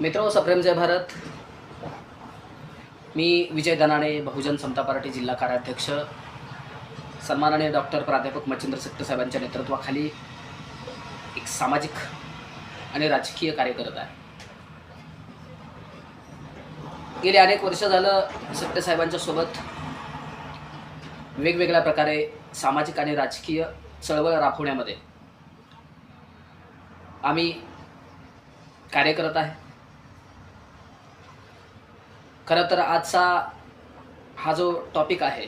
मित्र सप्रेम जय भारत। मी विजय दनाणे बहुजन समता पार्टी जिल्हा कार्याध्यक्ष सन्माननीय डॉक्टर प्राध्यापक मच्छिंद्र सक्ते साहेबांच्या नेतृत्वाखाली एक सामाजिक आणि राजकीय कार्य करत आहे. गेली अनेक वर्ष झालं सक्ते साहेबांच्या सोबत वेगवेगळ्या प्रकारे सामाजिक आणि राजकीय चळवळ राबवण्यामध्ये आम्ही कार्य करत आहे. खरं तर आजचा हा जो टॉपिक आहे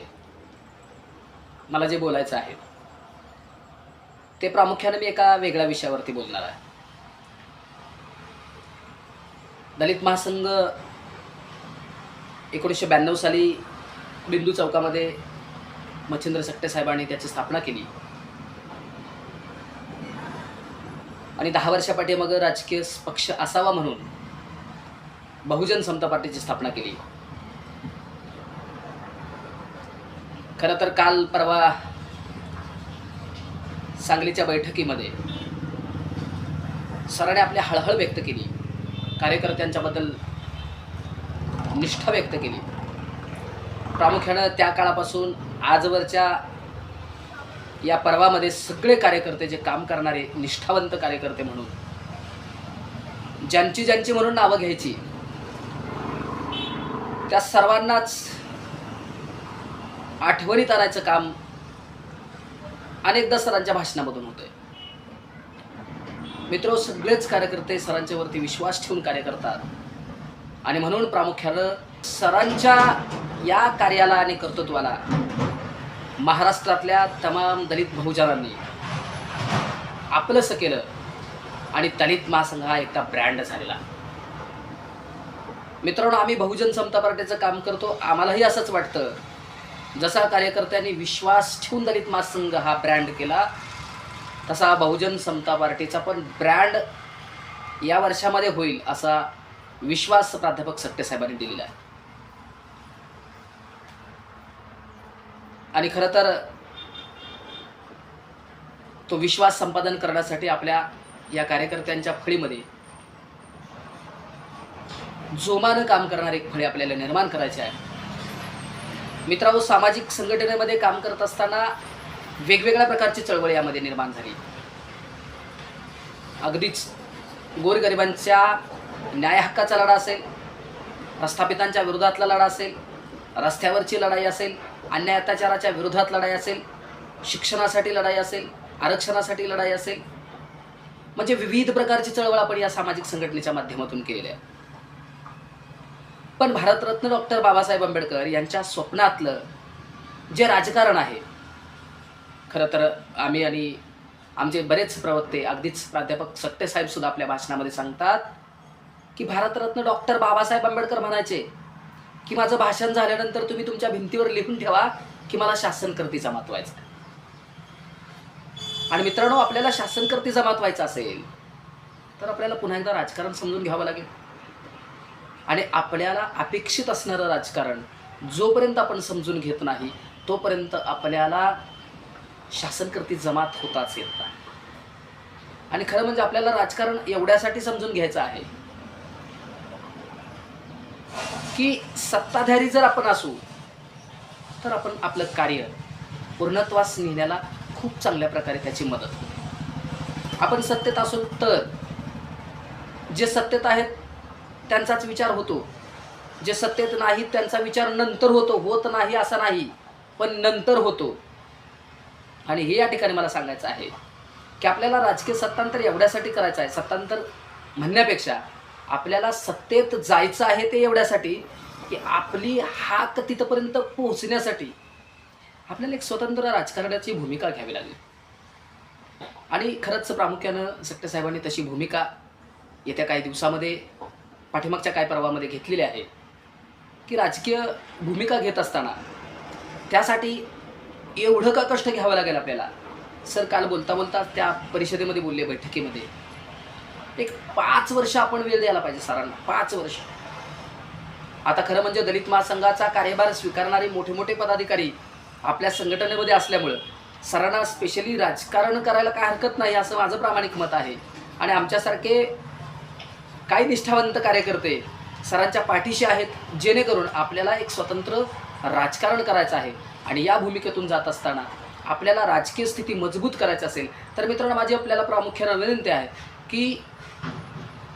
मला जे बोलायचं आहे ते प्रामुख्याने मी एका वेगळ्या विषयावरती बोलणार आहे. दलित महासंघ एकोणीसशे ब्याण्णव साली बिंदू चौकामध्ये मच्छिंद्र सक्टे साहेबांनी त्याची स्थापना केली. आणि दहा वर्षापाठी मग राजकीय पक्ष असावा म्हणून बहुजन समता पार्टीची स्थापना केली. खरं तर काल परवा सांगलीच्या बैठकीमध्ये सराने आपली हळहळ व्यक्त केली. कार्यकर्त्यांच्याबद्दल निष्ठा व्यक्त केली. प्रामुख्यानं त्या काळापासून आजवरच्या या पर्वामध्ये सगळे कार्यकर्ते जे काम करणारे निष्ठावंत कार्यकर्ते म्हणून ज्यांची ज्यांची म्हणून नावं घ्यायची त्या सर्वांनाच आठवणीत आणायचं काम अनेकदा सरांच्या भाषणामधून होतंय. मित्र सगळेच कार्यकर्ते सरांच्या वरती विश्वास ठेवून कार्य करतात. आणि म्हणून प्रामुख्यानं सरांच्या या कार्याला आणि कर्तृत्वाला महाराष्ट्रातल्या तमाम दलित बहुजनांनी आपलंसं केलं आणि दलित महासंघ हा एकदा ब्रँड झालेला मित्रांनो आम्ही बहुजन समता पार्टीचं काम करतो. आम्हालाही असंच वाटतं. जसा कार्यकर्त्यांनी विश्वास ठेवून दलित महासंघ हा ब्रँड केला तसा बहुजन समता पार्टीचा पण ब्रँड या वर्षामध्ये होईल असा विश्वास प्राध्यापक सट्टेसाहेबांनी दिलेला आहे. आणि खरं तर तो विश्वास संपादन करण्यासाठी आपल्या या कार्यकर्त्यांच्या फळीमध्ये जोमानं काम करणारे एक फळे आपल्याला निर्माण करायचे आहे मित्रांनो सामाजिक संघटनेमध्ये काम करत असताना वेगवेगळ्या प्रकारची चळवळ यामध्ये निर्माण झाली. अगदीच गोरगरिबांच्या न्याय हक्काचा लढा असेल प्रस्थापितांच्या विरोधातला लढा असेल रस्त्यावरची लढाई असेल अन्याय अत्याचाराच्या विरोधात लढाई असेल शिक्षणासाठी लढाई असेल आरक्षणासाठी लढाई असेल म्हणजे विविध प्रकारची चळवळ आपण या सामाजिक संघटनेच्या माध्यमातून केलेली आहे. पण भारतरत्न डॉक्टर बाबासाहेब आंबेडकर यांच्या स्वप्नातलं जे राजकारण आहे खरं तर आम्ही आणि आमचे बरेच प्रवक्ते अगदीच प्राध्यापक सत्यसाहेबसुद्धा आपल्या भाषणामध्ये सांगतात की भारतरत्न डॉक्टर बाबासाहेब आंबेडकर म्हणायचे की माझं भाषण झाल्यानंतर तुम्ही तुमच्या भिंतीवर लिहून ठेवा की मला शासनकर्ती जमात व्हायचं आहे. आणि मित्रांनो आपल्याला शासनकर्ती जमात व्हायचं असेल तर आपल्याला पुन्हा एकदा राजकारण समजून घ्यावं लागेल आणि आपल्याला अपेक्षित असणारं राजकारण जोपर्यंत आपण समजून घेत नाही तोपर्यंत आपल्याला शासनकर्ती जमात होताच येत नाही. आणि खरं म्हणजे आपल्याला राजकारण एवढ्यासाठी समजून घ्यायचं आहे की सत्ताधारी जर आपण असू तर आपण आपलं कार्य पूर्णत्वास नेण्याला खूप चांगल्या प्रकारे त्याची मदत होते. आपण सत्तेत असू तर जे सत्तेत आहेत त्यांचाच विचार होतो. जे सत्तेत नाहीत त्यांचा विचार नंतर होतो. होत नाही असा नाही पण नंतर होतो. आणि हे या ठिकाणी मला सांगायचं आहे की आपल्याला राजकीय सत्तांतर एवढ्यासाठी करायचं आहे. सत्तांतर म्हणण्यापेक्षा आपल्याला सत्तेत जायचं आहे ते एवढ्यासाठी की आपली हाक तिथपर्यंत पोहोचण्यासाठी आपल्याला एक स्वतंत्र राजकारणाची भूमिका घ्यावी लागेल. आणि खरंच प्रामुख्यानं सक्ते साहेबांनी तशी भूमिका येत्या काही दिवसामध्ये पाठीमागच्या काय पर्वामध्ये घेतलेली आहे की राजकीय भूमिका घेत असताना त्यासाठी एवढं का कष्ट घ्यावं लागेल आपल्याला? सर काल बोलता बोलता त्या परिषदेमध्ये बोलले बैठकीमध्ये. एक पाच वर्ष आपण वेळ द्यायला पाहिजे सरांना पाच वर्ष. आता खरं म्हणजे दलित महासंघाचा कार्यभार स्वीकारणारे मोठे मोठे पदाधिकारी आपल्या संघटनेमध्ये असल्यामुळं सरांना स्पेशली राजकारण करायला काय हरकत नाही असं माझं प्रामाणिक मत आहे. आणि आमच्यासारखे काही निष्ठावंत कार्यकर्ते सरांच्या पाठीशी आहेत जेणेकरून आपल्याला एक स्वतंत्र राजकारण करायचं आहे. आणि या भूमिकेतून जात असताना आपल्याला राजकीय स्थिती मजबूत करायची असेल तर मित्रांनो माझी आपल्याला प्रामुख्यानं विनंती आहे की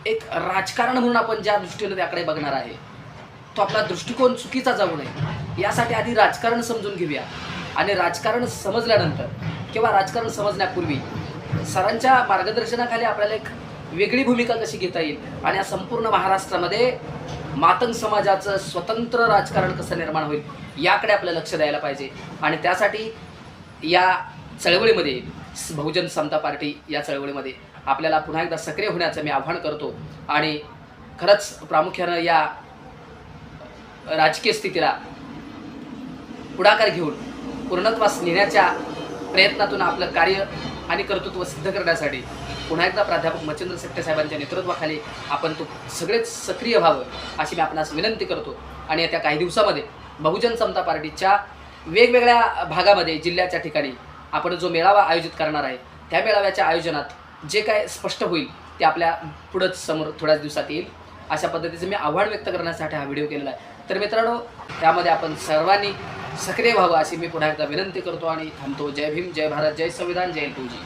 एक राजकारण म्हणून आपण ज्या दृष्टीने त्याकडे बघणार आहे तो आपला दृष्टिकोन चुकीचा जाऊ नये. यासाठी आधी राजकारण समजून घेऊया. आणि राजकारण समजल्यानंतर किंवा राजकारण समजण्यापूर्वी सरांच्या मार्गदर्शनाखाली आपल्याला एक वेगळी भूमिका कशी घेता येईल? आणि या संपूर्ण महाराष्ट्रामध्ये मातंग समाजाचं स्वतंत्र राजकारण कसं निर्माण होईल याकडे आपलं लक्ष द्यायला पाहिजे. आणि त्यासाठी या चळवळीमध्ये बहुजन समता पार्टी या चळवळीमध्ये आपल्याला पुन्हा एकदा सक्रिय होण्याचं मी आव्हान करतो. आणि खरंच प्रामुख्यानं या राजकीय स्थितीला पुढाकार घेऊन पूर्णत्वास नेण्याच्या प्रयत्नातून आपलं कार्य आणि कर्तृत्व सिद्ध करण्यासाठी पुन्हा एकदा प्राध्यापक मच्छिंद्र सेट्टे साहेबांच्या नेतृत्वाखाली आपण तो सगळेच सक्रिय व्हावं अशी मी आपणास विनंती करतो. आणि येत्या काही दिवसामध्ये बहुजन समता पार्टीच्या वेगवेगळ्या भागामध्ये जिल्ह्याच्या ठिकाणी आपण जो मेळावा आयोजित करणार आहे त्या मेळाव्याच्या आयोजनात जे काय स्पष्ट होईल ते आपल्या पुढंच समोर थोड्याच दिवसात येईल. अशा पद्धतीचं मी आव्हान व्यक्त करण्यासाठी हा व्हिडिओ केलेला आहे. तर मित्रांनो त्यामध्ये आपण सर्वांनी सक्रिय व्हावं अशी मी पुन्हा एकदा विनंती करतो आणि थांबतो. जय भीम जय भारत जय संविधान जय तुझी